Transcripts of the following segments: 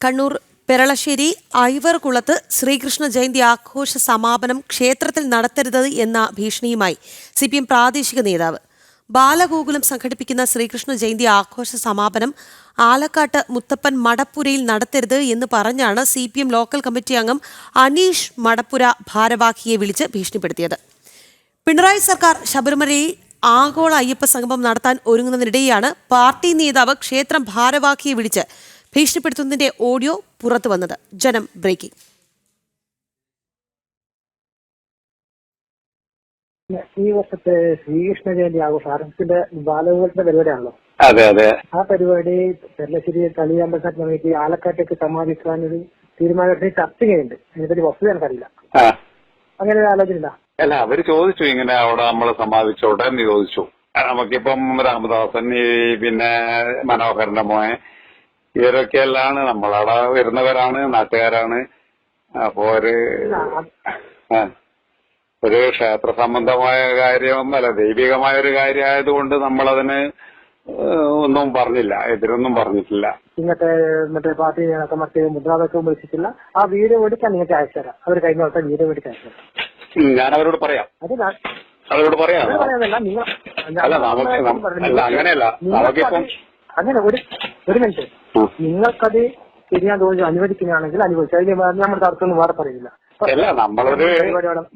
കണ്ണൂർ പെരളശ്ശേരി ഐവർകുളത്ത് ശ്രീകൃഷ്ണ ജയന്തി ആഘോഷ സമാപനം ക്ഷേത്രത്തിൽ നടത്തരുത് എന്ന ഭീഷണിയുമായി സി പി എം പ്രാദേശിക നേതാവ്. ബാലഗോകുലം സംഘടിപ്പിക്കുന്ന ശ്രീകൃഷ്ണ ജയന്തി ആഘോഷ സമാപനം ആലക്കാട്ട് മുത്തപ്പൻ മടപ്പുരയിൽ നടത്തരുത് എന്ന് പറഞ്ഞാണ് C P M local committee അംഗം അനീഷ് മടപ്പുര ഭാരവാഹിയെ വിളിച്ച് ഭീഷണിപ്പെടുത്തിയത്. പിണറായി സർക്കാർ ശബരിമലയിൽ ആഗോള അയ്യപ്പ സംഗമം നടത്താൻ ഒരുങ്ങുന്നതിനിടെയാണ് പാർട്ടി നേതാവ് ക്ഷേത്രം ഭാരവാഹിയെ വിളിച്ച് ഭീഷണിപ്പെടുത്തുന്നതിന്റെ ഓഡിയോ പുറത്തു വന്നത്. ജനം ബ്രേക്കിംഗ്. ഈ വർഷത്തെ ശ്രീകൃഷ്ണ ജയന്തി ആഘോഷം ആർഎസ്എസിന്റെ ബാലഗോപാലത്തിന്റെ പരിപാടിയാണല്ലോ. അതെ അതെ. ആ പരിപാടി പെരളശ്ശേരി കളിയാമ്പക്കാട്ട് നമുക്ക് ആലക്കാട്ടേക്ക് സമാപിക്കാൻ ഒരു തീരുമാനത്തിൽ ചർച്ച ചെയ്യുന്നുണ്ട്. അതിനെപ്പറ്റി വസ്തുത എനിക്കറിയില്ല. ആ. അങ്ങനെ ഒരു ആലോചന ഇല്ല അല്ല അവർ ചോദിച്ചു ഇങ്ങനെ അവിടെ നമ്മൾ സമ്പാദിച്ചോട്ടെ എന്ന് ചോദിച്ചു. നമുക്കിപ്പം രാമദാസൻ ഈ പിന്നെ മനോഹരന്റെ മോൻ ഇവരൊക്കെയല്ലാണ്. നമ്മളവിടെ വരുന്നവരാണ് നാട്ടുകാരാണ്. അപ്പോ ഒരു ഒരു ക്ഷേത്ര സംബന്ധമായ കാര്യം അല്ല ദൈവികമായ ഒരു കാര്യമായതുകൊണ്ട് നമ്മളതിന് ഒന്നും പറഞ്ഞില്ല എതിരൊന്നും പറഞ്ഞിട്ടില്ല. ഇങ്ങനത്തെ മറ്റേ പാർട്ടി മറ്റേ മുദ്രാവാക്യം വിളിച്ചിട്ടില്ല. ആ വീഡിയോ എടുക്കാൻ നിങ്ങൾക്ക് അയച്ചുതരാം അവർ കഴിഞ്ഞ ദിവസം വീഡിയോ എടുക്കാൻ അയച്ചുതരാം ഞാൻ അവരോട് പറയാം. അവരോട് പറയാം അല്ല നമുക്ക് അല്ല അങ്ങനെയല്ല. നമുക്കിപ്പം അങ്ങനെ ഒരു ഒരു മിനിറ്റ്. നിങ്ങൾക്കത് ശരിയാൻ തോന്നി അനുവദിക്കുകയാണെങ്കിൽ അനുവദിച്ചു. അതിന് നമ്മുടെ തർക്കമൊന്നും വേറെ പറയില്ല. അല്ല നമ്മളൊരു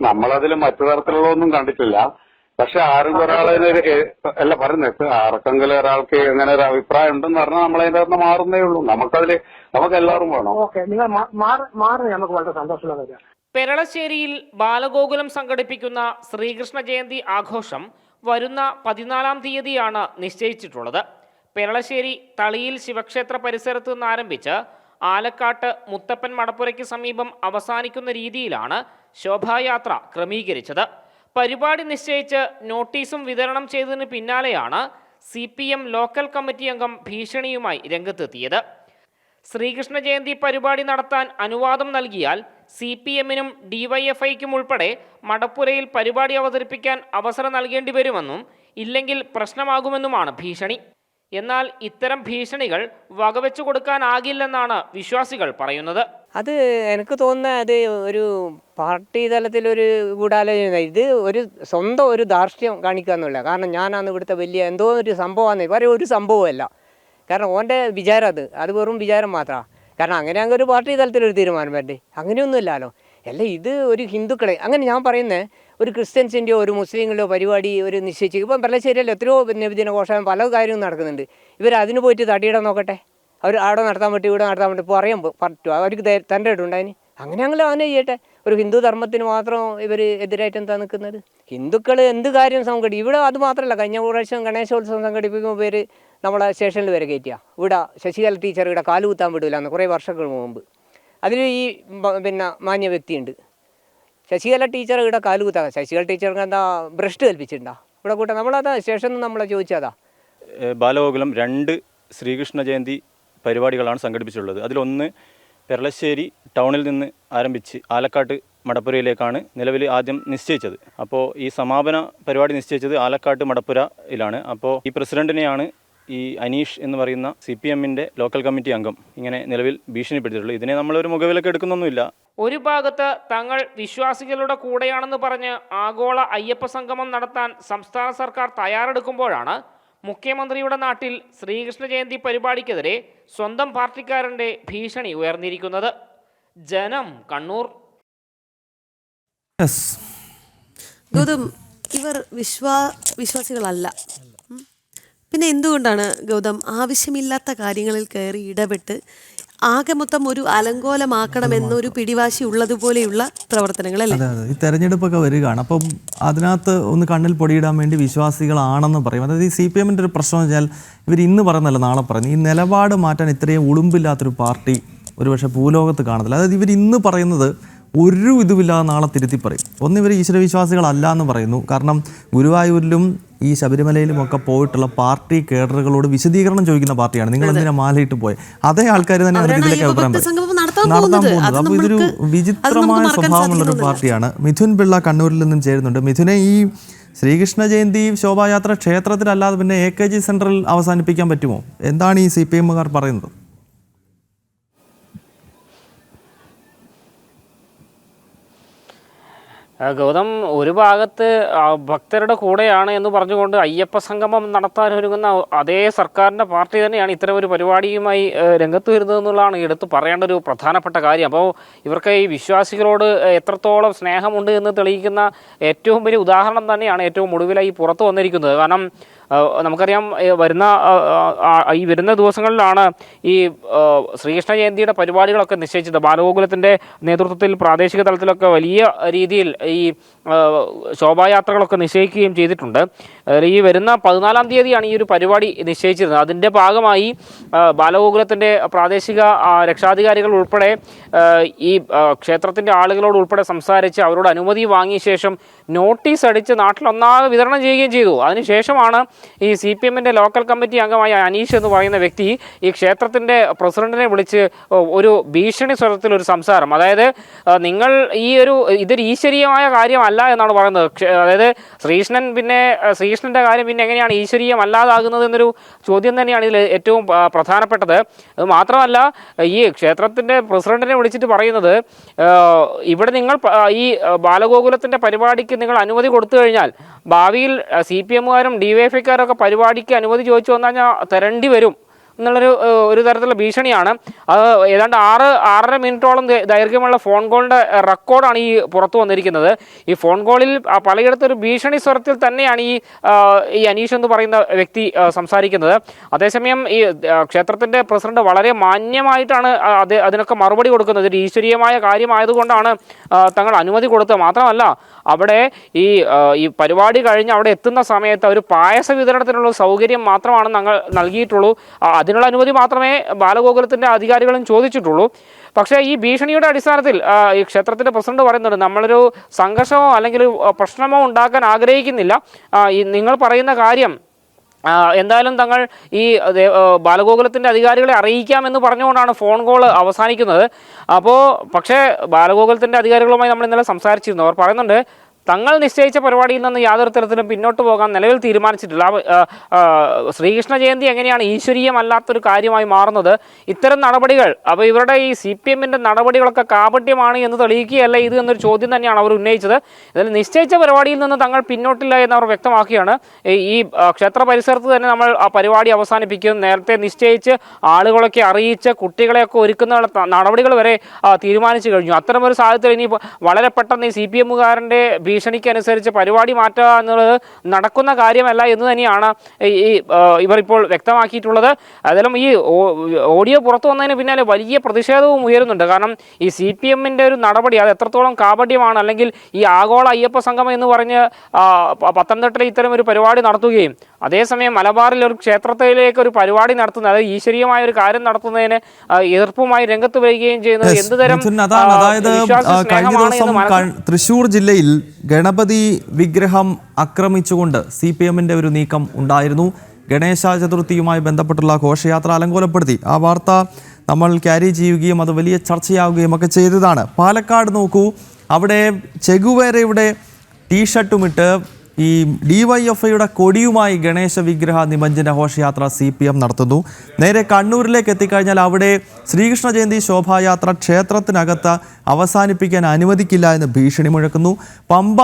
നമ്മളതിൽ മറ്റു തരത്തിലുള്ള ഒന്നും കണ്ടിട്ടില്ല. പക്ഷെ ആരും ഒരാളതിനൊരു അല്ല പറയുന്നത് ആർക്കെങ്കിലും ഒരാൾക്ക് എങ്ങനെ ഒരു അഭിപ്രായം ഉണ്ടെന്ന് പറഞ്ഞാൽ നമ്മളതിന്റെ അകത്ത് മാറുന്നേ ഉള്ളൂ. നമുക്കതിൽ നമുക്ക് എല്ലാവരും വേണം. ഓക്കെ നിങ്ങൾ മാറുന്നത് നമുക്ക് വളരെ സന്തോഷമുള്ള കാര്യമാണ്. പെരളശ്ശേരിയിൽ ബാലഗോകുലം സംഘടിപ്പിക്കുന്ന ശ്രീകൃഷ്ണ ജയന്തി ആഘോഷം വരുന്ന പതിനാലാം തീയതിയാണ് നിശ്ചയിച്ചിട്ടുള്ളത്. പെരളശ്ശേരി തളിയിൽ ശിവക്ഷേത്ര പരിസരത്ത് നിന്ന് ആരംഭിച്ച് ആലക്കാട്ട് മുത്തപ്പൻ മടപ്പുരയ്ക്ക് സമീപം അവസാനിക്കുന്ന രീതിയിലാണ് ശോഭായാത്ര ക്രമീകരിച്ചത്. പരിപാടി നിശ്ചയിച്ച് നോട്ടീസും വിതരണം ചെയ്തതിന് പിന്നാലെയാണ് C P M local committee അംഗം ഭീഷണിയുമായി രംഗത്തെത്തിയത്. ശ്രീകൃഷ്ണ ജയന്തി പരിപാടി നടത്താൻ അനുവാദം നൽകിയാൽ സി പി എമ്മിനും ഡിവൈഎഫ്ഐക്കും ഉൾപ്പെടെ മടപ്പുരയിൽ പരിപാടി അവതരിപ്പിക്കാൻ അവസരം നൽകേണ്ടി വരുമെന്നും ഇല്ലെങ്കിൽ പ്രശ്നമാകുമെന്നുമാണ് ഭീഷണി. എന്നാൽ ഇത്തരം ഭീഷണികൾ വകവെച്ചു കൊടുക്കാനാകില്ലെന്നാണ് വിശ്വാസികൾ പറയുന്നത്. അത് എനിക്ക് തോന്നുന്ന അത് ഒരു പാർട്ടി തലത്തിലൊരു ഗൂഢാലോചന. ഇത് ഒരു സ്വന്തം ഒരു ധാർഷ്ട്യം കാണിക്കുക എന്നുള്ള കാരണം ഞാനാണ് ഇവിടുത്തെ വലിയ എന്തോ ഒരു സംഭവമാണ്. വരെ ഒരു സംഭവമല്ല കാരണം ഓന്റെ വിചാരം അത്. അത് വെറും വിചാരം മാത്രമാണ്. കാരണം അങ്ങനെ ഒരു പാർട്ടി തലത്തിലൊരു തീരുമാനം വേണ്ടേ അങ്ങനെയൊന്നുമില്ലല്ലോ. അല്ല ഇത് ഒരു ഹിന്ദുക്കളെ അങ്ങനെ ഞാൻ പറയുന്നത് ഒരു ക്രിസ്ത്യൻസിന്റെയോ ഒരു മുസ്ലിങ്ങളുടെയോ പരിപാടി ഒരു നിശ്ചയിച്ച് ഇപ്പം പല്ലശ്ശേരിയല്ല എത്രയോ നബിദിന ഘോഷം പല കാര്യവും നടക്കുന്നുണ്ട്. ഇവർ അതിന് പോയിട്ട് തടിയിടാൻ നോക്കട്ടെ. അവർ അവിടെ നടത്താൻ പറ്റും ഇവിടെ നടത്താൻ പറ്റും ഇപ്പോൾ അറിയാൻ പറ്റുമോ അവർക്ക് തന്റെ ഇട്ടുണ്ടായിന് അങ്ങനെ അവനെ ചെയ്യട്ടെ. ഒരു ഹിന്ദു ധർമ്മത്തിന് മാത്രം ഇവർ എതിരായിട്ട് എന്താ നിൽക്കുന്നത്? ഹിന്ദുക്കൾ എന്ത് കാര്യം സംഘടി ഇവിടെ അത് മാത്രമല്ല കഴിഞ്ഞ പ്രാവശ്യം ഗണേശോത്സവം സംഘടിപ്പിക്കുമ്പോൾ പേര് നമ്മളെ സ്റ്റേഷനിൽ വരെ കയറ്റിയ. ഇവിടെ ശശികല ടീച്ചർ ഇവിടെ കാലുകുത്താൻ വിടില്ല എന്ന് കുറേ വർഷങ്ങൾ മുമ്പ്. അതിൽ ഈ പിന്നെ മാന്യ വ്യക്തിയുണ്ട്. ശശികല ടീച്ചർ ഇവിടെ കാലുകുത്താ ശശികല ടീച്ചർക്ക് എന്താ ബ്രഷ് കൽപ്പിച്ചിട്ടുണ്ടോ? ഇവിടെ കൂട്ടാ നമ്മളതാ ശേഷം നമ്മളെ ചോദിച്ചതാ. ബാലഗോകുലം രണ്ട് ശ്രീകൃഷ്ണ ജയന്തി പരിപാടികളാണ് സംഘടിപ്പിച്ചിട്ടുള്ളത്. അതിലൊന്ന് പെരളശ്ശേരി ടൗണിൽ നിന്ന് ആരംഭിച്ച് ആലക്കാട്ട് മടപ്പുരയിലേക്കാണ് നിലവിൽ ആദ്യം നിശ്ചയിച്ചത്. അപ്പോൾ ഈ സമാപന പരിപാടി നിശ്ചയിച്ചത് ആലക്കാട്ട് മടപ്പുരയിലാണ്. അപ്പോൾ ഈ പ്രസിഡന്റിനെയാണ് ഈ അനീഷ് എന്ന് പറയുന്ന സി പി എമ്മിന്റെ ലോക്കൽ കമ്മിറ്റി അംഗം ഇങ്ങനെ നിലവിൽ ഭീഷണിപ്പെടുത്തിയിട്ടുള്ളൂ ഇതിനെ നമ്മളൊരു മുഖവിലൊക്കെ എടുക്കുന്നൊന്നുമില്ല. ഒരു ഭാഗത്ത് തങ്ങൾ വിശ്വാസികളുടെ കൂടെയാണെന്ന് പറഞ്ഞ് ആഗോള അയ്യപ്പ സംഗമം നടത്താൻ സംസ്ഥാന സർക്കാർ തയ്യാറെടുക്കുമ്പോഴാണ് മുഖ്യമന്ത്രിയുടെ നാട്ടിൽ ശ്രീകൃഷ്ണ ജയന്തി പരിപാടിക്കെതിരെ സ്വന്തം പാർട്ടിക്കാരന്റെ ഭീഷണി ഉയർന്നിരിക്കുന്നത്. ജനം കണ്ണൂർ. ഗൗതം ഇവർ വിശ്വാ വിശ്വാസികളല്ല. പിന്നെ എന്തുകൊണ്ടാണ് ഗൗതം ആവശ്യമില്ലാത്ത കാര്യങ്ങളിൽ കയറി ഇടപെട്ട് ആകെ മൊത്തം ഒരു അലങ്കോലമാക്കണമെന്നൊരു പിടിവാശി ഉള്ളതുപോലെയുള്ള പ്രവർത്തനങ്ങൾ അല്ലേ ഈ തെരഞ്ഞെടുപ്പൊക്കെ വരികയാണ്. അപ്പം അതിനകത്ത് ഒന്ന് കണ്ണിൽ പൊടിയിടാൻ വേണ്ടി വിശ്വാസികളാണെന്ന് പറയും. അതായത് ഈ സി പി എമ്മിന്റെ ഒരു പ്രശ്നം എന്ന് വെച്ചാൽ ഇവർ ഇന്ന് പറയുന്നല്ല നാളെ പറയുന്നത് ഈ നിലപാട് മാറ്റാൻ ഇത്രയും ഉളുമ്പില്ലാത്തൊരു പാർട്ടി ഒരുപക്ഷെ ഭൂലോകത്ത് കാണത്തില്ല. അതായത് ഇവർ ഇന്ന് പറയുന്നത് ഒരു ഇതുമില്ലാതെ നാളെ തിരുത്തി പറയും. ഒന്ന് ഇവർ ഈശ്വരവിശ്വാസികളല്ല എന്ന് പറയുന്നു. കാരണം ഗുരുവായൂരിലും ഈ ശബരിമലയിലും ഒക്കെ പോയിട്ടുള്ള പാർട്ടി കേഡറുകളോട് വിശദീകരണം ചോദിക്കുന്ന പാർട്ടിയാണ്. നിങ്ങൾ എന്തിനാ മാലയിട്ട് പോയത് അതേ ആൾക്കാർ തന്നെ ഇതിലേക്ക് അഭിപ്രായം നടത്താൻ പോകുന്നത്. അപ്പോൾ ഇതൊരു വിചിത്രമായ സ്വഭാവമുള്ള ഒരു. പാർട്ടിയാണ്. മിഥുൻ പിള്ള കണ്ണൂരിൽ നിന്നും ചേരുന്നുണ്ട്. മിഥുനെ ഈ ശ്രീകൃഷ്ണ ജയന്തി ശോഭായാത്ര ക്ഷേത്രത്തിലല്ലാതെ പിന്നെ എ കെ ജി സെന്ററിൽ അവസാനിപ്പിക്കാൻ പറ്റുമോ? എന്താണ് ഈ സി പി എമ്മുകാർ പറയുന്നത്? ഗൗതം ഒരു ഭാഗത്ത് ഭക്തരുടെ കൂടെയാണ് എന്ന് പറഞ്ഞുകൊണ്ട് അയ്യപ്പ സംഗമം നടത്താൻ ഒരുങ്ങുന്ന അതേ സർക്കാരിന്റെ പാർട്ടി തന്നെയാണ് ഇത്തരം ഒരു പരിപാടിയുമായി രംഗത്ത് വരുന്നത് എന്നുള്ളതാണ് എടുത്തു പറയേണ്ട ഒരു പ്രധാനപ്പെട്ട കാര്യം. അപ്പോൾ ഇവർക്ക് ഈ വിശ്വാസികളോട് എത്രത്തോളം സ്നേഹമുണ്ട് എന്ന് തെളിയിക്കുന്ന ഏറ്റവും വലിയ ഉദാഹരണം തന്നെയാണ് ഏറ്റവും ഒടുവിലായി പുറത്തു വന്നിരിക്കുന്നത്. കാരണം നമുക്കറിയാം വരുന്ന ഈ വരുന്ന ദിവസങ്ങളിലാണ് ഈ ശ്രീകൃഷ്ണ ജയന്തിയുടെ പരിപാടികളൊക്കെ നിശ്ചയിച്ചത്. ബാലഗോകുലത്തിന്റെ നേതൃത്വത്തിൽ പ്രാദേശിക തലത്തിലൊക്കെ വലിയ രീതിയിൽ ഈ ശോഭായാത്രകളൊക്കെ നിശ്ചയിക്കുകയും ചെയ്തിട്ടുണ്ട്. ഈ വരുന്ന പതിനാലാം തീയതിയാണ് ഈ ഒരു പരിപാടി നിശ്ചയിച്ചിരുന്നത്. അതിന്റെ ഭാഗമായി ബാലഗോകുലത്തിന്റെ പ്രാദേശിക രക്ഷാധികാരികൾ ഉൾപ്പെടെ ഈ ക്ഷേത്രത്തിന്റെ ആളുകളോട് ഉൾപ്പെടെ സംസാരിച്ച് അവരോട് അനുമതി വാങ്ങിയ ശേഷം നോട്ടീസ് അടിച്ച് നാട്ടിലൊന്നാകെ വിതരണം ചെയ്യുകയും ചെയ്തു. അതിനുശേഷമാണ് ഈ സി പി എമ്മിന്റെ ലോക്കൽ കമ്മിറ്റി അംഗമായ അനീഷ് എന്ന് പറയുന്ന വ്യക്തി ഈ ക്ഷേത്രത്തിന്റെ പ്രസിഡന്റിനെ വിളിച്ച് ഒരു ഭീഷണി സ്വരത്തിൽ ഒരു സംസാരം. അതായത് നിങ്ങൾ ഈ ഒരു ഇതൊരു ഈശ്വരീയമായ കാര്യമല്ല. എന്നാണ് പറയുന്നത്. അതായത് ശ്രീകൃഷ്ണൻ പിന്നെ ശ്രീകൃഷ്ണന്റെ കാര്യം പിന്നെ എങ്ങനെയാണ് ഈശ്വരീയമല്ലാതാകുന്നത് എന്നൊരു ചോദ്യം തന്നെയാണ് ഇതിൽ ഏറ്റവും പ്രധാനപ്പെട്ടത്. അത് മാത്രമല്ല ഈ ക്ഷേത്രത്തിന്റെ പ്രസിഡന്റിനെ വിളിച്ചിട്ട് പറയുന്നത് ഇവിടെ നിങ്ങൾ ഈ ബാലഗോകുലത്തിന്റെ പരിപാടിക്ക് നിങ്ങൾ അനുമതി കൊടുത്തു കഴിഞ്ഞാൽ ഭാവിയിൽ സി പി എമ്മുകാരും ഡി വൈ എഫ് ഐക്കാരൊക്കെ പരിപാടിക്ക് അനുമതി ചോദിച്ചു വന്നാൽ തരേണ്ടി വരും. എന്നുള്ളൊരു ഒരു തരത്തിലുള്ള ഭീഷണിയാണ്. അത് ഏതാണ്ട് ആറ് ആറര മിനിറ്റോളം ദൈർഘ്യമുള്ള ഫോൺ കോളിന്റെ റെക്കോർഡാണ് ഈ പുറത്തു വന്നിരിക്കുന്നത്. ഈ ഫോൺ കോളിൽ പലയിടത്തൊരു പലയിടത്തും ഒരു ഭീഷണി സ്വരത്തിൽ തന്നെയാണ് ഈ ഈ അനീഷ് എന്ന് പറയുന്ന വ്യക്തി സംസാരിക്കുന്നത്. അതേസമയം ഈ ക്ഷേത്രത്തിന്റെ പ്രസിഡന്റ് വളരെ മാന്യമായിട്ടാണ് അത് അതിനൊക്കെ മറുപടി കൊടുക്കുന്നത്. ഒരു ഈശ്വരീയമായ കാര്യമായതുകൊണ്ടാണ് തങ്ങൾ അനുമതി കൊടുത്തത്. മാത്രമല്ല അവിടെ ഈ ഈ പരിപാടി കഴിഞ്ഞ് അവിടെ എത്തുന്ന സമയത്ത് ഒരു പായസ വിതരണത്തിനുള്ള സൗകര്യം മാത്രമാണ് ഞങ്ങൾ നൽകിയിട്ടുള്ളൂ. ആ, അതിനുള്ള അനുമതി മാത്രമേ ബാലഗോകുലത്തിന്റെ അധികാരികളും ചോദിച്ചിട്ടുള്ളൂ. പക്ഷേ ഈ ഭീഷണിയുടെ അടിസ്ഥാനത്തിൽ ഈ ക്ഷേത്രത്തിന്റെ പ്രസിഡന്റ് പറയുന്നുണ്ട് നമ്മളൊരു സംഘർഷമോ അല്ലെങ്കിൽ പ്രശ്നമോ ഉണ്ടാക്കാൻ ആഗ്രഹിക്കുന്നില്ല. ഈ നിങ്ങൾ പറയുന്ന കാര്യം എന്തായാലും തങ്ങൾ ഈ ബാലഗോകുലത്തിന്റെ അധികാരികളെ അറിയിക്കാമെന്ന് പറഞ്ഞുകൊണ്ടാണ് ഫോൺ കോൾ അവസാനിക്കുന്നത്. അപ്പോൾ പക്ഷേ ബാലഗോകുലത്തിന്റെ അധികാരികളുമായി നമ്മൾ ഇന്നലെ സംസാരിച്ചിരുന്നു. അവർ പറയുന്നുണ്ട് തങ്ങൾ നിശ്ചയിച്ച പരിപാടിയിൽ നിന്ന് യാതൊരു തരത്തിലും പിന്നോട്ട് പോകാൻ നിലവിൽ തീരുമാനിച്ചിട്ടില്ല. ശ്രീകൃഷ്ണ ജയന്തി എങ്ങനെയാണ് ഈശ്വരീയമല്ലാത്തൊരു കാര്യമായി മാറുന്നത്? ഇത്തരം നടപടികൾ അപ്പോൾ ഇവരുടെ ഈ സി പി എമ്മിന്റെ നടപടികളൊക്കെ കാപട്യമാണ് എന്ന് തെളിയിക്കുകയല്ല ഇത് എന്നൊരു ചോദ്യം തന്നെയാണ് അവർ ഉന്നയിച്ചത്. ഇതിൽ നിശ്ചയിച്ച പരിപാടിയിൽ നിന്ന് തങ്ങൾ പിന്നോട്ടില്ല എന്ന് അവർ വ്യക്തമാക്കുകയാണ്. ഈ ക്ഷേത്ര പരിസരത്ത് തന്നെ നമ്മൾ ആ പരിപാടി അവസാനിപ്പിക്കും. നേരത്തെ നിശ്ചയിച്ച് ആളുകളൊക്കെ അറിയിച്ച് കുട്ടികളെയൊക്കെ ഒരുക്കുന്ന നടപടികൾ വരെ തീരുമാനിച്ചു കഴിഞ്ഞു. അത്തരമൊരു സാഹചര്യത്തിൽ ഇനി വളരെ പെട്ടെന്ന് ഈ സി പി എമ്മുകാരന്റെ ഭീഷണിക്ക് അനുസരിച്ച് പരിപാടി മാറ്റുക എന്നുള്ളത് നടക്കുന്ന കാര്യമല്ല എന്ന് തന്നെയാണ് ഈ ഇവർ ഇപ്പോൾ വ്യക്തമാക്കിയിട്ടുള്ളത്. അതിലും ഈ ഓഡിയോ പുറത്തു വന്നതിന് പിന്നാലെ വലിയ പ്രതിഷേധവും ഉയരുന്നുണ്ട്. കാരണം ഈ സി പി എമ്മിന്റെ ഒരു നടപടി അത് എത്രത്തോളം കാപട്യമാണ്? അല്ലെങ്കിൽ ഈ ആഗോള അയ്യപ്പ സംഗമം എന്ന് പറഞ്ഞ് പത്തനംതിട്ടയിൽ ഇത്തരം ഒരു പരിപാടി നടത്തുകയും അതേസമയം മലബാറിൽ ഒരു ക്ഷേത്രത്തിലേക്ക് ഒരു പരിപാടി നടത്തുന്ന അതായത് ഈശ്വരീയമായ ഒരു കാര്യം നടത്തുന്നതിന് എതിർപ്പുമായി രംഗത്ത് വരികയും ചെയ്യുന്നത് എന്ത് തരം അതായത് കഴിഞ്ഞ ദിവസം തൃശൂർ ജില്ലയിൽ ഗണപതി വിഗ്രഹം ആക്രമിച്ചുകൊണ്ട് സി പി എമ്മിന്റെ ഒരു നീക്കം ഉണ്ടായിരുന്നു. ഗണേശ ചതുർത്ഥിയുമായി ബന്ധപ്പെട്ടുള്ള ഘോഷയാത്ര അലങ്കോലപ്പെടുത്തി. ആ വാർത്ത നമ്മൾ ക്യാരി ചെയ്യുകയും അത് വലിയ ചർച്ചയാവുകയും ഒക്കെ ചെയ്തതാണ്. പാലക്കാട് നോക്കൂ അവിടെ ചെഗുവേരയുടെ ടീഷർട്ടുമിട്ട് ഈ ഡിവൈഎഫ്ഐയുടെ കൊടിയുമായി ഗണേശ വിഗ്രഹ നിമഞ്ജന ഘോഷയാത്ര സി പി എം നടത്തുന്നു. നേരെ കണ്ണൂരിലേക്ക് എത്തിക്കഴിഞ്ഞാൽ അവിടെ ശ്രീകൃഷ്ണ ജയന്തി ശോഭായാത്ര ക്ഷേത്രത്തിനകത്ത് അവസാനിപ്പിക്കാൻ അനുവദിക്കില്ല എന്ന് ഭീഷണി മുഴക്കുന്നു. പമ്പ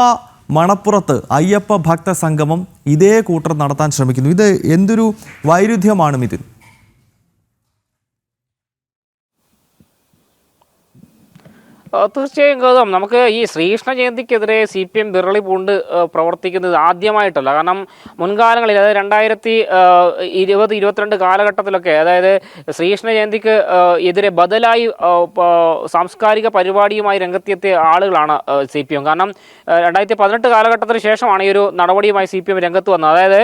മണപ്പുറത്ത് അയ്യപ്പ ഭക്ത സംഗമം ഇതേ കൂട്ടർ നടത്താൻ ശ്രമിക്കുന്നു. ഇത് എന്തൊരു വൈരുദ്ധ്യമാണ് ഇതിൽ തീർച്ചയായും ഗൗതം. നമുക്ക് ഈ ശ്രീകൃഷ്ണ ജയന്തിക്കെതിരെ സി പി എം വിരളി പൂണ്ട് പ്രവർത്തിക്കുന്നത് ആദ്യമായിട്ടല്ല. കാരണം മുൻകാലങ്ങളിൽ അതായത് രണ്ടായിരത്തി ഇരുപത് ഇരുപത്തിരണ്ട് കാലഘട്ടത്തിലൊക്കെ അതായത് ശ്രീകൃഷ്ണ ജയന്തിക്ക് എതിരെ ബദലായി സാംസ്കാരിക പരിപാടിയുമായി രംഗത്തെത്തിയ ആളുകളാണ് സി പി എം. കാരണം രണ്ടായിരത്തി പതിനെട്ട് കാലഘട്ടത്തിന് ശേഷമാണ് ഈ ഒരു നടപടിയുമായി സി പി എം രംഗത്ത് വന്നത്. അതായത്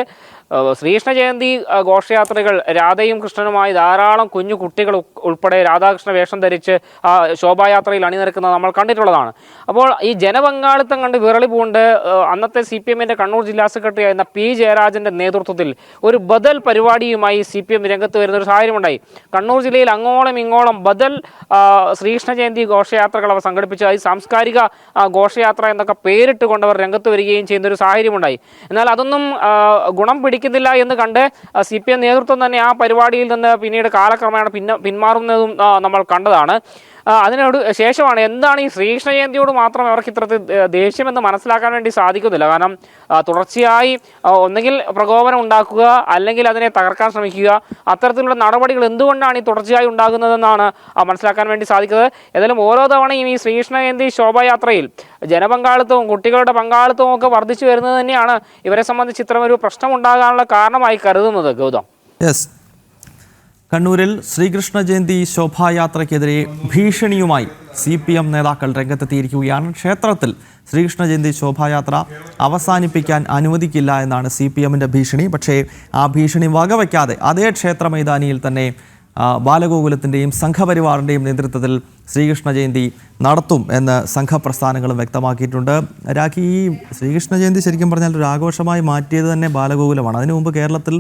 ശ്രീകൃഷ്ണ ജയന്തി ഘോഷയാത്രകൾ രാധയും കൃഷ്ണനുമായി ധാരാളം കുഞ്ഞു കുട്ടികൾ ഉൾപ്പെടെ രാധാകൃഷ്ണ വേഷം ധരിച്ച് ആ ശോഭായാത്രയിൽ അണിനിരക്കുന്നത് നമ്മൾ കണ്ടിട്ടുള്ളതാണ്. അപ്പോൾ ഈ ജനപങ്കാളിത്തം കണ്ട് വിരളി പൂണ്ട് അന്നത്തെ സി പി എമ്മിന്റെ കണ്ണൂർ ജില്ലാ സെക്രട്ടറി ആയിരുന്ന പി ജയരാജന്റെ നേതൃത്വത്തിൽ ഒരു ബദൽ പരിപാടിയുമായി സി പി എം രംഗത്ത് വരുന്ന ഒരു സാഹചര്യമുണ്ടായി. കണ്ണൂർ ജില്ലയിൽ അങ്ങോളം ഇങ്ങോളം ബദൽ ശ്രീകൃഷ്ണ ജയന്തി ഘോഷയാത്രകൾ അവർ സംഘടിപ്പിച്ചു. അത് സാംസ്കാരിക ഘോഷയാത്ര എന്നൊക്കെ പേരിട്ട് കൊണ്ടവർ രംഗത്ത് വരികയും ചെയ്യുന്ന ഒരു സാഹചര്യമുണ്ടായി. എന്നാൽ അതൊന്നും ഗുണം ഗുണം പിടിക്കുന്നില്ല എന്ന് കണ്ട് സി പി എം നേതൃത്വം തന്നെ ആ പരിപാടിയിൽ നിന്ന് പിന്നീട് കാലക്രമേണ പിന്നെ പിന്മാറുന്നതും നമ്മൾ കണ്ടതാണ്. അതിനോട് ശേഷമാണ് എന്താണ് ഈ ശ്രീകൃഷ്ണ ജയന്തിയോട് മാത്രം അവർക്ക് ഇത്രത്തിൽ ദേഷ്യമെന്ന് മനസ്സിലാക്കാൻ വേണ്ടി സാധിക്കുന്നില്ല. കാരണം തുടർച്ചയായി ഒന്നെങ്കിൽ പ്രകോപനം ഉണ്ടാക്കുക അല്ലെങ്കിൽ അതിനെ തകർക്കാൻ ശ്രമിക്കുക അത്തരത്തിലുള്ള നടപടികൾ എന്തുകൊണ്ടാണ് ഈ തുടർച്ചയായി ഉണ്ടാകുന്നതെന്നാണ് മനസ്സിലാക്കാൻ വേണ്ടി സാധിക്കുന്നത്. ഏതായാലും ഓരോ തവണയും ഈ ശ്രീകൃഷ്ണ ജയന്തി ശോഭായാത്രയിൽ ജനപങ്കാളിത്തവും കുട്ടികളുടെ പങ്കാളിത്തവും ഒക്കെ വർദ്ധിച്ചു വരുന്നത് തന്നെയാണ് ഇവരെ സംബന്ധിച്ച് ഇത്തരം ഒരു പ്രശ്നം ഉണ്ടാകാനുള്ള കാരണമായി കരുതുന്നത്. ഗൗതം. യെസ് കണ്ണൂരിൽ ശ്രീകൃഷ്ണ ജയന്തി ശോഭായാത്രയ്ക്കെതിരെ ഭീഷണിയുമായി സി പി എം നേതാക്കൾ രംഗത്തെത്തിയിരിക്കുകയാണ്. ക്ഷേത്രത്തിൽ ശ്രീകൃഷ്ണ ജയന്തി ശോഭായാത്ര അവസാനിപ്പിക്കാൻ അനുവദിക്കില്ല എന്നാണ് സി പി എമ്മിന്റെ ഭീഷണി. പക്ഷേ ആ ഭീഷണി വകവയ്ക്കാതെ അതേ ക്ഷേത്ര മൈതാനിയിൽ തന്നെ ബാലഗോകുലത്തിന്റെയും സംഘപരിവാറിന്റെയും നേതൃത്വത്തിൽ ശ്രീകൃഷ്ണ ജയന്തി നടത്തും എന്ന് സംഘപ്രസ്ഥാനങ്ങളും വ്യക്തമാക്കിയിട്ടുണ്ട്. രാഖി ഈ ശ്രീകൃഷ്ണ ജയന്തി ശരിക്കും പറഞ്ഞാൽ ഒരു ആഘോഷമായി മാറ്റിയത് തന്നെ ബാലഗോകുലമാണ്. അതിനു മുമ്പ് കേരളത്തിൽ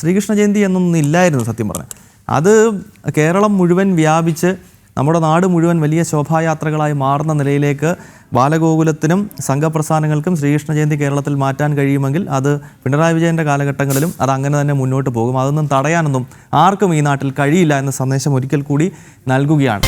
ശ്രീകൃഷ്ണ ജയന്തി എന്നൊന്നും ഇല്ലായിരുന്നു സത്യം പറഞ്ഞാൽ. അത് കേരളം മുഴുവൻ വ്യാപിച്ച് നമ്മുടെ നാട് മുഴുവൻ വലിയ ശോഭായാത്രകളായി മാറുന്ന നിലയിലേക്ക് ബാലഗോകുലത്തിനും സംഘപ്രസ്ഥാനങ്ങൾക്കും ശ്രീകൃഷ്ണ ജയന്തി കേരളത്തിൽ മാറ്റാൻ കഴിയുമെങ്കിൽ അത് പിണറായി വിജയന്റെ കാലഘട്ടങ്ങളിലും അത് അങ്ങനെ തന്നെ മുന്നോട്ട് പോകും. അതൊന്നും തടയാനൊന്നും ആർക്കും ഈ നാട്ടിൽ കഴിയില്ല എന്ന സന്ദേശം ഒരിക്കൽ കൂടി നൽകുകയാണ്.